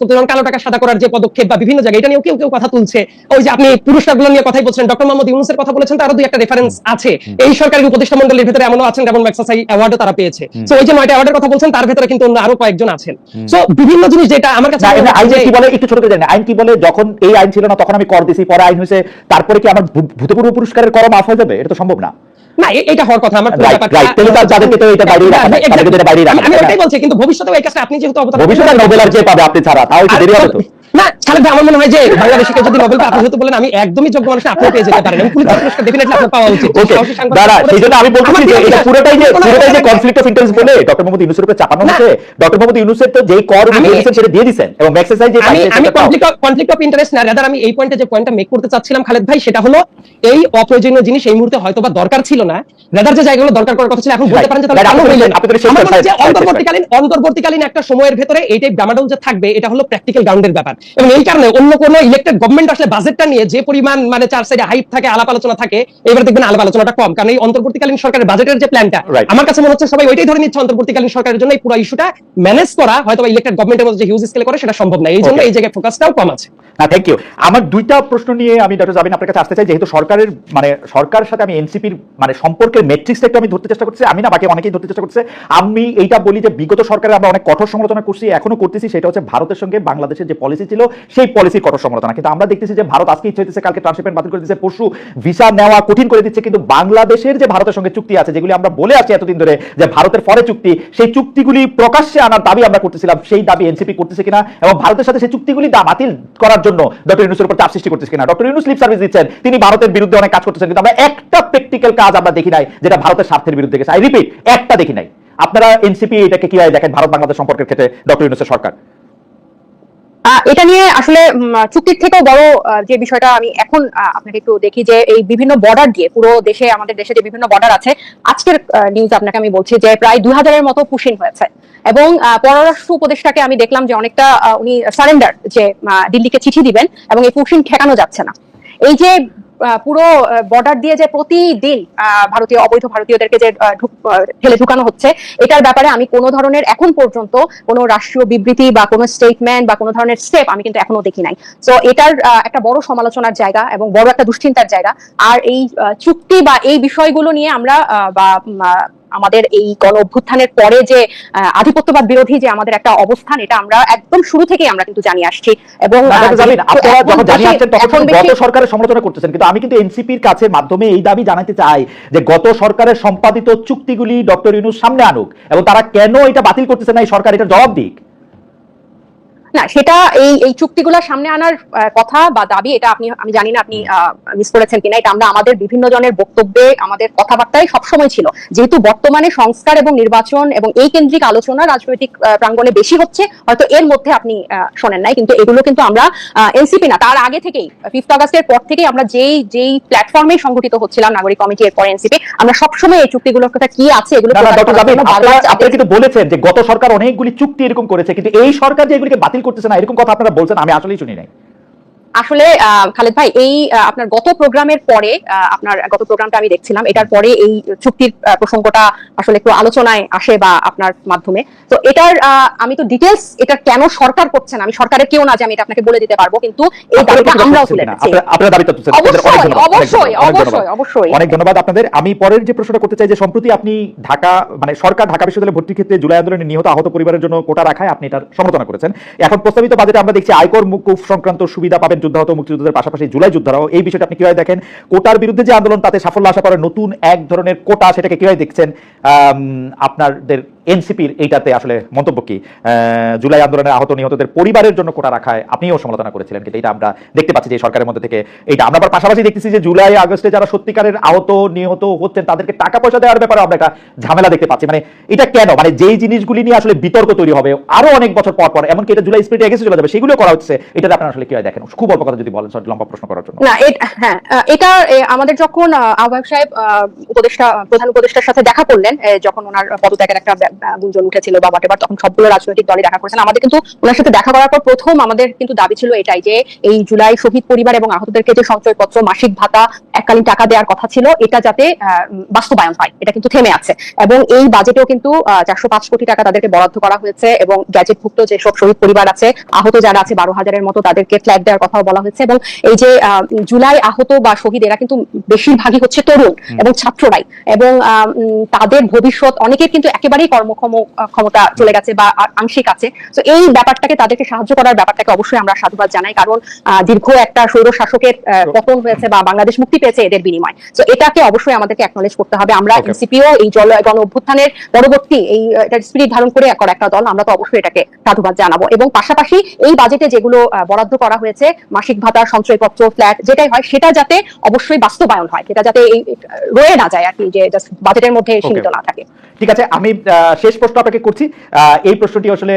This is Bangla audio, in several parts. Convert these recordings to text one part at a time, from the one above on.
যেমন কালো টাকা সাদা করার যে পদক্ষেপ বা বিভিন্ন জায়গায় এটা নিয়েও কেউ কেউ কথা তুলছে। ওই যে আপনি পুরস্কারগুলো নিয়ে কথাই বলছেন ডক্টর মোহাম্মদ ইউনুসের কথা বলেছেন তারও দুই একটা রেফারেন্স আছে। এই সরকারি উপদেষ্টা মন্ডলীর ভিতরে এমনও আছেন যেমন ম্যাক্সাসাই অ্যাওয়ার্ডও তারা পেয়েছে। তো ওই যে নয়টা অ্যাওয়ার্ডের কথা বলছেন তার ভিতরে কিন্তু অন্য আরও কয়েকজন আছেন। তো বিভিন্ন জিনিস যেটা আমার কাছে আইন কি বলে? একটু ছোট করে জানি আইন কি বলে? যখন এই আইন ছিল না তখন আমি কর দিছি পরে আইন হয়েছে তারপরে কি আমার ভূতপূর্ব পুরস্কারের কর মাফ হয়ে যাবে? এটা তো সম্ভব না। না এটা হওয়ার কথা আমার তাহলে তার যাদেরকে তো এটা বাইরে রাখা এটা বাইরে রাখা আমি- না? বলছি কিন্তু ভবিষ্যতে এই কাজটা আপনি যেহেতু ভবিষ্যতে নোবেল আর যে পাবে আপনি ছাড়া তাও দেরি হবে তো। না খালেদ ভাই আমার মনে হয় যে বাংলাদেশকে যদি নোবেল আপনি যেহেতু বলেন আমি একদমই যোগ্য মানুষ না, পেয়ে যেতে পারেন। এবং পুলিশের পুরস্কার ডেফিনেটলি আপনার পাওয়া উচিত। ওকে দাঁড়া সেই জন্য আমি বলতেছি যে এটা পুরোটাই যে পুরোটাই যে কনফ্লিক্ট অফ ইন্টারেস্ট বলে ডক্টর মোহাম্মদ ইউনুসের উপরে চাপানো হচ্ছে ডক্টর মোহাম্মদ ইউনুসের তো যেই কর উনি দিয়েছেন সেটা দিয়ে দিয়েছেন এবং ম্যাক্সেসাইজ যে আমি আমি সেটা তাও। কনফ্লিক্ট অফ ইন্টারেস্ট না রাদার আমি এই পয়েন্টে যে পয়েন্টটা মেক করতে চাচ্ছিলাম খালেদ ভাই সেটা হলো এই অপ্রয়োজনীয় জিনিস এই মুহূর্তে হয়তো বা দরকার ছিল না রাদার যে জায়গাগুলো দরকার করার কথা ছিল এখন বলতে. পারেন যে তাহলে আপনি অন্তর্বর্তীকালীন একটা সময়ের ভেতরে এইটাই ডামাডোল যে থাকবে এটা হলো প্র্যাকটিক্যাল গ্রাউন্ডের ব্যাপার। এবং এই কারণে অন্য কোনো ইলেক্টেড গভর্নমেন্ট আসলে বাজেটটা নিয়ে যে পরিমাণ মানে চার সাইডে হাইপ থাকে আলাপ আলোচনা থাকে এবার দেখবেন আলাপ আলোচনাটা কম। কারণ এই অন্তর্বর্তীকালীন সরকারের বাজেটের যে প্ল্যানটা আমার কাছে মনে হচ্ছে সবাই ওইটাই ধরে নিচ্ছে অন্তর্বর্তীকালীন সরকারের জন্য এই পুরো ইস্যুটা ম্যানেজ করা হয়তো ইলেক্টেড গভর্নমেন্টের মধ্যে যে হিউজ স্কেলে করে সেটা সম্ভব না এই জন্য এই জায়গায় ফোকাসটাও কম আছে। না থ্যাংক ইউ আমার দুইটা প্রশ্ন নিয়ে আমি ডক্টর জাবিন আপনার কাছে আসতে চাই যেহেতু সরকারের মানে সরকারের সাথে আমি এনসিপির মানে সম্পর্কের মেট্রিক্সটা একটু আমি ধরতে চেষ্টা করছি আমি না বাকি অনেকেই ধরতে চেষ্টা করছে। আমি এইটা বলি যে বিগত সরকারে আমরা অনেক কঠোর সমালোচনা করছি এখনও করতেছি সেটা হচ্ছে ভারতের সঙ্গে বাংলাদেশের যে পলিসি ছিল সেই পলিসির কঠোর সমালোচনা কিন্তু আমরা দেখতেছি যে ভারত আজকে ইচ্ছে হচ্ছে কালকে ট্রান্সশিপমেন্ট বাতিল করে দিচ্ছে পরশু ভিসা নেওয়া কঠিন করে দিচ্ছে, কিন্তু বাংলাদেশের যে ভারতের সঙ্গে চুক্তি আছে, যেগুলি আমরা বলে আসছি এতদিন ধরে যে ভারতের পরে চুক্তি, সেই চুক্তিগুলি প্রকাশ্যে আনার দাবি আমরা করতেছিলাম, সেই দাবি এনসিপি করতেছে কিনা এবং ভারতের সাথে সেই চুক্তিগুলি বাতিল করার জন্য ডক্টর ইউনুসের উপর চাপ সৃষ্টি করতেছে কিনা। ডক্টর ইউনুস লিপ সার্ভিস দিচ্ছেন, তিনি ভারতের বিরুদ্ধে অনেক কাজ করতেছেন, কিন্তু আমরা একটা প্র্যাকটিক্যাল কাজ আমরা দেখি নাই, যেটা ভারতের স্বার্থের বিরুদ্ধে গেছে। আই রিপিট একটা দেখি নাই। আপনারা এনসিপি এটাকে কীভাবে দেখেন ভারত বাংলাদেশ সম্পর্কের ক্ষেত্রে ডক্টর ইউনুসের সরকার? এটা নিয়ে আসলে চুক্তির থেকেও বড় যে বিষয়টা আমি এখন আপনাকে একটু দেখি যে এই বিভিন্ন বর্ডার দিয়ে পুরো দেশে, আমাদের দেশে যে বিভিন্ন বর্ডার আছে, আজকের নিউজ আপনাকে আমি বলছি যে প্রায় দুই হাজারের মতো পুশিন হয়েছে। এবং পররাষ্ট্র উপদেষ্টাকে আমি দেখলাম যে অনেকটা উনি সারেন্ডার যে দিল্লিকে চিঠি দিবেন এবং এই পুশিন ঠেকানো যাচ্ছে না। এই যে পুরো বর্ডার দিয়ে যে প্রতিদিন ভারতীয়, অবৈধ ভারতীয়দেরকে যে ঠেলে ঢুকানো হচ্ছে, এটার ব্যাপারে আমি কোনো ধরনের এখন পর্যন্ত কোনো রাষ্ট্রীয় বিবৃতি বা কোনো স্টেটমেন্ট বা কোনো ধরনের স্টেপ আমি কিন্তু এখনও দেখি নাই। তো এটার একটা বড় সমালোচনার জায়গা এবং বড় একটা দুশ্চিন্তার জায়গা। আর এই চুক্তি বা এই বিষয়গুলো নিয়ে আমরা বা আমাদের এই গণ অভ্যুত্থানের পরে যে আধিপত্যবাদ বিরোধী যে আমাদের একটা অবস্থান এটা আমরা একদম শুরু থেকেই আমরা কিন্তু জানিয়ে আসছি। এবং গত সরকারের সমালোচনা করতেছেন। কিন্তু আমি কিন্তু এনসিপির কাছে মাধ্যমে এই দাবি জানাতে চাই যে গত সরকারের সম্পাদিত চুক্তিগুলি ডক্টর ইউনুস সামনে আনুক এবং তারা কেন এটা বাতিল করতেছে না এই সরকার? এটা জবাব দিক। না সেটা এই এই চুক্তিগুলো সামনে আনার কথা বা দাবি এটা আপনি আমি জানি না আপনি মিস করেছেন কিনা এটা আমরা আমাদের বিভিন্ন জনের বক্তব্যে আমাদের কথাবার্তায় সবসময় ছিল। যেহেতু বর্তমানে সংস্কার এবং নির্বাচন এবং এই কেন্দ্রিক আলোচনা রাজনৈতিক প্রাঙ্গণে বেশি হচ্ছে হয়তো এর মধ্যে আপনি শোনেন নাই কিন্তু এগুলো কিন্তু আমরা এনসিপি না তার আগে থেকেই ফিফথ আগস্টের পর থেকেই আমরা যেই যেই প্ল্যাটফর্মে সংগঠিত হচ্ছিলাম নাগরিক কমিটি এরপর এনসিপি আমরা সবসময় এই চুক্তিগুলোর কথা কি আছে এগুলো না না প্রকাশ ডক্টর করার জাবিন জন্য বারবার আপনারা চাপ আপনারা কিন্তু বলেছেন যে গত সরকার অনেকগুলি চুক্তি এরকম করেছে কিন্তু এই সরকার যে এগুলিকে বাতিল করতেছে না এরকম কথা আপনারা বলছেন আমি আসলেই শুনি নাই। আসলে খালেদ ভাই এই আপনার গত প্রোগ্রামের পরে আপনার গত প্রোগ্রামটা আমি দেখছিলাম এটার পরে এই চুক্তির প্রসঙ্গটা আসলে একটু আলোচনায় আসে বা আপনার মাধ্যমে। তো এটার আমি তো ডিটেলস এটা কেন সরকার করছে না? আমি সরকারের কেউ না যে আমি এটা আপনাকে বলে দিতে পারব কিন্তু এই দাবিটা আমরাও তুলে আপনারা- আপনারা দাবি তো তুলছেন। আপনাদের অনেক অবশ্যই, অবশ্যই, অবশ্যই, অবশ্যই। অনেক ধন্যবাদ আপনাদের। আমি পরের যে প্রশ্নটা করতে চাই যে সম্প্রতি আপনি ঢাকা মানে সরকার ঢাকা বিশ্ববিদ্যালয়ে ভর্তির ক্ষেত্রে জুলাই আন্দোলনে নিহত আহত পরিবারের জন্য কোটা রাখায় আপনি এটার সমালোচনা করেছেন। এখন প্রস্তাবিত বাজেটে আমরা দেখছি আয়কর মুকুফ সংক্রান্ত সুবিধা পাবেন যুদ্ধাহত মুক্তিযোদ্ধাদের পাশাপাশি জুলাই যোদ্ধারাও। এই বিষয়টা আপনি কীভাবে দেখেন? কোটার বিরুদ্ধে যে আন্দোলন, তাতে সাফল্য আশা করে নতুন এক ধরনের কোটা সেটাকে কীভাবে দেখছেন? আপনাদের এনসিপির এইটাতে আসলে মন্তব্য কি? জুলাই আন্দোলনে আহত নিহতদের পরিবারের জন্য কোটা রাখায় আপনিও সমালোচনা করেছিলেন কিন্তু এটা আমরা দেখতে পাচ্ছি যে সরকারের মধ্যে থেকে এটা আমরা আবার পাশাপাশি দেখতেছি যে জুলাই আগস্টে যারা সত্যিকারের আহত নিহত হচ্ছেন তাদেরকে টাকা পয়সা দেওয়ার ব্যাপারে আমরা একটা ঝামেলা দেখতে পাচ্ছি। মানে এটা কেন? মানে যেই জিনিসগুলি নিয়ে আসলে বিতর্ক তৈরি হবে আরও অনেক বছর পর পর এমনকি এটা জুলাই স্পিরিটে এগেছে চলে যাবে সেগুলো করা হচ্ছে এটা আপনারা আসলে কীভাবে দেখেন? খুব অল্প কথা যদি বলেন সরি, লম্বা প্রশ্ন করার জন্য। না হ্যাঁ এটা আমাদের যখন আহ, আহ্বায়ক সাহেব উপদেষ্টা প্রধান উপদেষ্টার সাথে দেখা করলেন যখন ওনার পদত্যাগের একটা গুঞ্জন উঠেছিল বা whatever, তখন সবগুলো রাজনৈতিক দলে দেখা করেছেন। আমাদের কিন্তু ওনার সাথে দেখা করার পর প্রথম আমাদের কিন্তু দাবি ছিল এটাই যে এই জুলাই শহীদ পরিবার এবং আহতদেরকে যে সঞ্চয়পত্র মাসিক ভাতা এককালীন টাকা দেওয়ার কথা ছিল এটা যাতে বাস্তবায়ন হয় এটা কিন্তু থেমে আছে। এবং এই বাজেটেও কিন্তু চারশো পাঁচ কোটি টাকা তাদেরকে বরাদ্দ করা হয়েছে এবং গ্যাজেটভুক্ত যেসব শহীদ পরিবার আছে আহত যারা আছে বারো হাজারের মতো তাদেরকে ফ্ল্যাট দেওয়ার কথাও বলা হয়েছে এবং এই যে জুলাই আহত বা শহীদ এরা কিন্তু বেশিরভাগই হচ্ছে তরুণ এবং ছাত্ররাই এবং আহ, তাদের ভবিষ্যৎ অনেকের কিন্তু একেবারেই কর্মক্ষম ক্ষমতা চলে গেছে বা আংশিক আছে। তো এই ব্যাপারটাকে তাদেরকে সাহায্য করার ব্যাপারটাকে অবশ্যই আমরা সাধুবাদ জানাই। কারণ দীর্ঘ একটা স্বৈর শাসকের পতন হয়েছে বা বাংলাদেশ মুক্তি পেয়েছে এদের বিনিময়। তো এটাকে অবশ্যই আমাদেরকে একনলেজ করতে হবে। আমরা এনসিপিও এই জল গণ অভ্যুত্থানের পরবর্তী এই স্পিরিট ধারণ করে করা একটা দল আমরা তো অবশ্যই এটাকে সাধুবাদ জানাব। এবং পাশাপাশি এই বাজেটে যেগুলো বরাদ্দ করা হয়েছে মাসিক ভাতা সঞ্চয়পত্র ফ্ল্যাট যেটাই হয় সেটা যাতে অবশ্যই বাস্তবায়ন হয় সেটা যাতে এই এই, রয়ে না যায় আর কি যে জাস্ট বাজেটের মধ্যে সীমিত না থাকে। ঠিক আছে, আমি শেষ প্রশ্ন আপনাকে করছি। এই প্রশ্নটি আসলে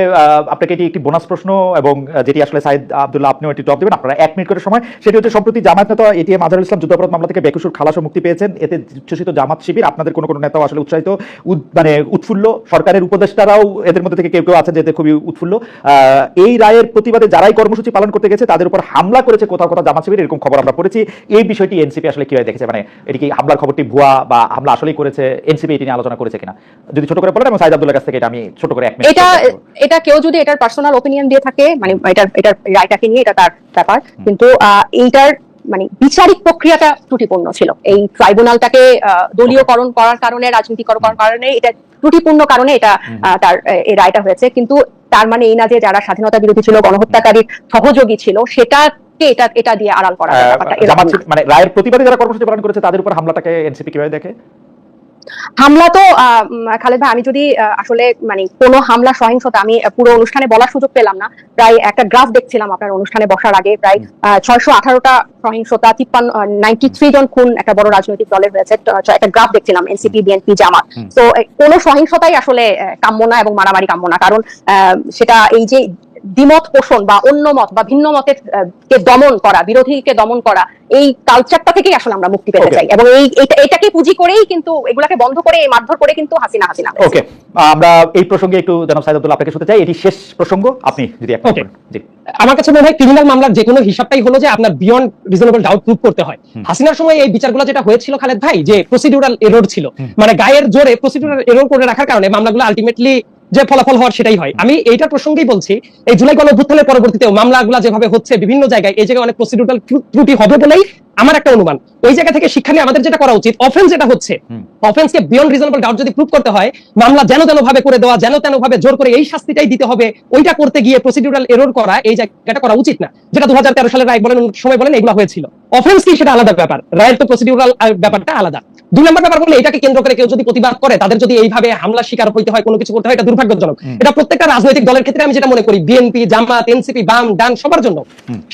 আপনাকে এটি একটি বোনাস প্রশ্ন এবং যেটি আসলে সাইদ আব্দুল্লাহ আপনিও এটি জবাব দেবেন। আপনারা এক মিনিট করে সময়। সেটি হচ্ছে, সম্প্রতি জামাত নেতা এটিএম আজহারুল ইসলাম, যুদ্ধাপরাধ মামলা থেকে বেকুসুর খালাসও মুক্তি পেয়েছেন। এতে উচ্ছ্বসিত জামাত শিবির, আপনাদের কোনো কোনো নেতাও আসলে উৎসাহিত মানে উৎফুল্ল। সরকারের উপদেষ্টারাও এদের মধ্যে থেকে কেউ কেউ আছেন যেতে খুবই উৎফুল্ল। এই রায়ের প্রতিবাদে যারাই কর্মসূচি পালন করতে গেছে, তাদের উপর হামলা করেছে কোথাও কোথাও জামাত শিবির, এরকম খবর আমরা পড়েছি। এই বিষয়টি এনসিপি আসলে কীভাবে দেখেছে? মানে এটি কি হামলার খবরটি ভুয়া বা হামলা আসলেই করেছে এনসিপি এটি নিয়ে আলোচনা করেছে কিনা? যদি ছোট করে বলেন এবং সাইদ আব্দুল্লাহ কাছ থেকে এটা আমি ছোট করে এক মিনিট এটা এটা কেউ যদি এটার পার্সোনাল ওপিনিয়ন দিয়ে থাকে মানে এটার এটার রায়টাকে নিয়ে এটা তার ব্যাপার। কিন্তু এইটার মানে বিচারিক প্রক্রিয়াটা ত্রুটিপূর্ণ ছিল। এই ট্রাইব্যুনালটাকে দলীয়করণ করার কারণে রাজনীতিকরণ করার কারণে এটা ত্রুটিপূর্ণ কারণে এটা তার এই রায়টা হয়েছে। কিন্তু তার মানে এই না যে যারা স্বাধীনতা বিরোধী ছিল গণহত্যাকারীর সহযোগী ছিল সেটাকে এটা এটা দিয়ে আড়াল করা মানে রায়ের প্রতিবাদে যারা কর্মসূচি পালন করেছে তাদের উপর হামলাটাকে এনসিপি কীভাবে দেখে? হামলা তো খালেদ ভাই আমি যদি আসলে মানে কোনো হামলা সহিংসতা আমি পুরো অনুষ্ঠানে বলার সুযোগ পেলাম না। প্রায় একটা গ্রাফ দেখছিলাম আপনার অনুষ্ঠানে বসার আগে প্রায় ছয়শো আঠারোটা সহিংসতা তিপ্পান্ন নাইনটি থ্রি জন খুন একটা বড় রাজনৈতিক দলের হয়েছে। একটা গ্রাফ দেখছিলাম এনসিপি বিএনপি জামাত। তো কোনো সহিংসতাই আসলে কাম্য না এবং মারামারি কাম্য না। কারণ আহ, সেটা এই যে দ্বিমত পোষণ বা অন্য মত বা ভিন্ন মতের কে দমন করা বিরোধীকে দমন করা এই কালচারটা থেকেই আসলে আমরা মুক্তি পেতে চাই। এবং এই এটাকে পুঁজি করেই কিন্তু এগুলাকে বন্ধ করে এই মারধর করে কিন্তু হাসিনা হাসিনা ওকে আমরা এই প্রসঙ্গে একটু জানাব সাইদ আব্দুল্লাহ আপনাকে শুনতে চাই। এটি শেষ প্রসঙ্গ। আপনি যদি এক. জি। আমার কাছে মনে হয় ক্রিমিনাল মামলার যে কোনো হিসাবটাই হলো যে আপনার বিয়ন্ড রিজনেবল ডাউট প্রুভ করতে হয়। হাসিনার সময় এই বিচারগুলো যেটা হয়েছিল খালেদ ভাই যে প্রসিডিউরাল এরর ছিল মানে গায়ের জোরে প্রসিডিউরাল এরর করে রাখার কারণে মামলাগুলো আলটিমেটলি যে ফলাফল হওয়ার সেটাই হয়। আমি এইটার প্রসঙ্গেই বলছি এই জুলাই গণ অভ্যুত্থানের পরবর্তীতেও মামলাগুলো যেভাবে হচ্ছে বিভিন্ন জায়গায় এই জায়গায় অনেক প্রসিডিউরাল ত্রুটি হবে বলেই আমার একটা অনুমান। ওই জায়গা থেকে শিক্ষা নিয়ে আমাদের যেটা করা উচিত অফেন্স যেটা হচ্ছে অফেন্সকে বিয়ন্ড রিজনেবল ডাউট যদি প্রুভ করতে হয় মামলা যেন তেন ভাবে করে দেওয়া যেন তেন ভাবে জোর করে এই শাস্তিটাই দিতে হবে ওইটা করতে গিয়ে প্রসিডিউরাল এরর করা এই জায়গাটা করা উচিত না। যেটা দু সালের রায় বলেন সময় বলেন এগুলো হয়েছিল। অফেন্স কি সেটা আলাদা ব্যাপার। রায়ের তো প্রসিডিউরাল ব্যাপারটা আলাদা। দুই নম্বর ব্যাপার বলে এটাকে কেন্দ্র করে কেউ যদি প্রতিবাদ করে তাদের যদি এইভাবে হামলা শিকার হইতে হয় কোনো কিছু করতে হয় এটা দুর্ভাগ্যজনক। এটা প্রত্যেকটা রাজনৈতিক দলের ক্ষেত্রে আমি যেটা মনে করি বিএনপি জামাত এনসিপি বাম ডান সবার জন্য।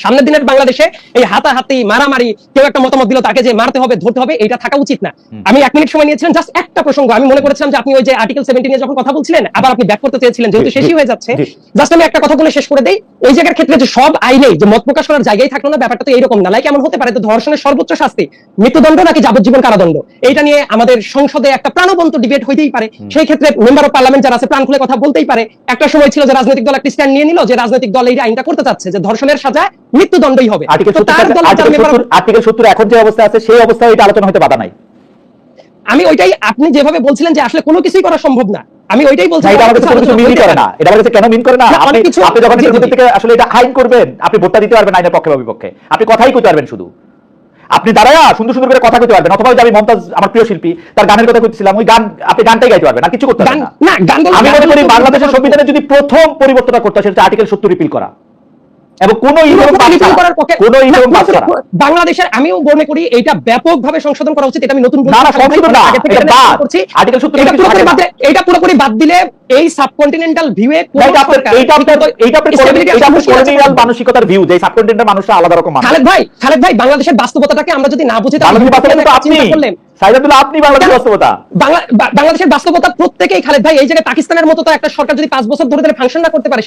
সামনের দিনের বাংলাদেশে এই হাতাহাতি মারামারি কেউ একটা মতামত দিল তাকে যে মারতে হবে ধরতে হবে এটা থাকা উচিত না। আমি এক মিনিট সময় নিয়েছিলাম জাস্ট একটা প্রসঙ্গ। আমি মনে করেছিলাম যে আপনি ওই যে আর্টিকেল সেভেন্টিনে যখন কথা বলছিলেন আবার আপনি ব্যাক করতে চেয়েছিলেন যেহেতু শেষই হয়ে যাচ্ছে। জাস্ট আমি একটা কথা বলে শেষ করে দেই ওই জায়গার ক্ষেত্রে যে সব আইনেই যে মত প্রকাশ করার জায়গায় থাকল না ব্যাপারটা তো এইরকম না। লাইক এমন হতে পারে তো ধর্ষণের সর্বোচ্চ শাস্তি মৃত্যুদণ্ড নাকি যাবজ্জীবন কারাদণ্ড? এইটা নিয়ে আমাদের সংসদে একটা প্রাণবন্ত ডিবেট হইতেই পারে। সেই ক্ষেত্রে মেম্বার অফ পার্লামেন্ট যারা আছে প্রাণ খুলে কথা বলতেই পারে। একটা সময় ছিল যে রাজনৈতিক দল একটা স্ট্যান্ড নিয়ে নিল যে রাজনৈতিক দল এই আইনটা করতে চাচ্ছে যে ধর্ষণের সাজা মৃত্যুদণ্ডই হবে। আর্টিকেল তার সত্তর এখন যে অবস্থা আছে সেই অবস্থায় এটা আলোচনা হতে বাধা নাই। আমি ওইটাই আপনি যেভাবে বলছিলেন যে আসলে কোনো কিছুই করা সম্ভব না আমি ওইটাই বলছি এটা কাছে কোনো কিছু মিনই করে না এটা কাছে কেন মিন করে না? আপনি আপনি যখন। থেকে আসলে এটা আইন করবেন আপনি ভোটটা দিতে পারবেন আইনের পক্ষে বা বিপক্ষে আপনি কথাই কইতে পারবেন শুধু। আপনি দাঁড়ায় সুন্দর সুন্দর করে কথা কইতে পারবেন অথবা আমি মমতাজ আমার প্রিয় শিল্পী তার গানের কথা কইতেছিলাম ওই গান আপনি গানটাই গাইতে পারবেন আর কিছু করতে পারবেন না আমি মনে করি বাংলাদেশের সংবিধানে যদি প্রথম পরিবর্তনটা করতে হয় সেটা আর্টিকেল সত্তর রিপিল করা। এবং কোন কোন বাংলাদেশের আমিও মনে করি এটা ব্যাপকভাবে সংশোধন করা উচিত এটা আমি নতুন এটা এটা বাদ। করছি। Article 70 এটা কিছু পুরোপুরি বাদ দিলে এই সাবকন্টিনেন্টাল ভিউয়ে মানসিকতার ভিউ যে সাবকন্টিনেন্টের মানুষরা আলাদা রকম খালেদ ভাই খালেদ ভাই বাংলাদেশের বাস্তবতাটাকে আমরা যদি না বুঝি তাহলে বাংলাদেশের বাস্তবতা আপনি। বাংলাদেশের বাস্তবতা। বাংলাদেশের বাস্তবতা প্রত্যেকেই খালেদ ভাই এই জায়গায় পাকিস্তানের মতো তো একটা সরকার যদি পাঁচ বছর ধরে ফাংশন না করতে পারে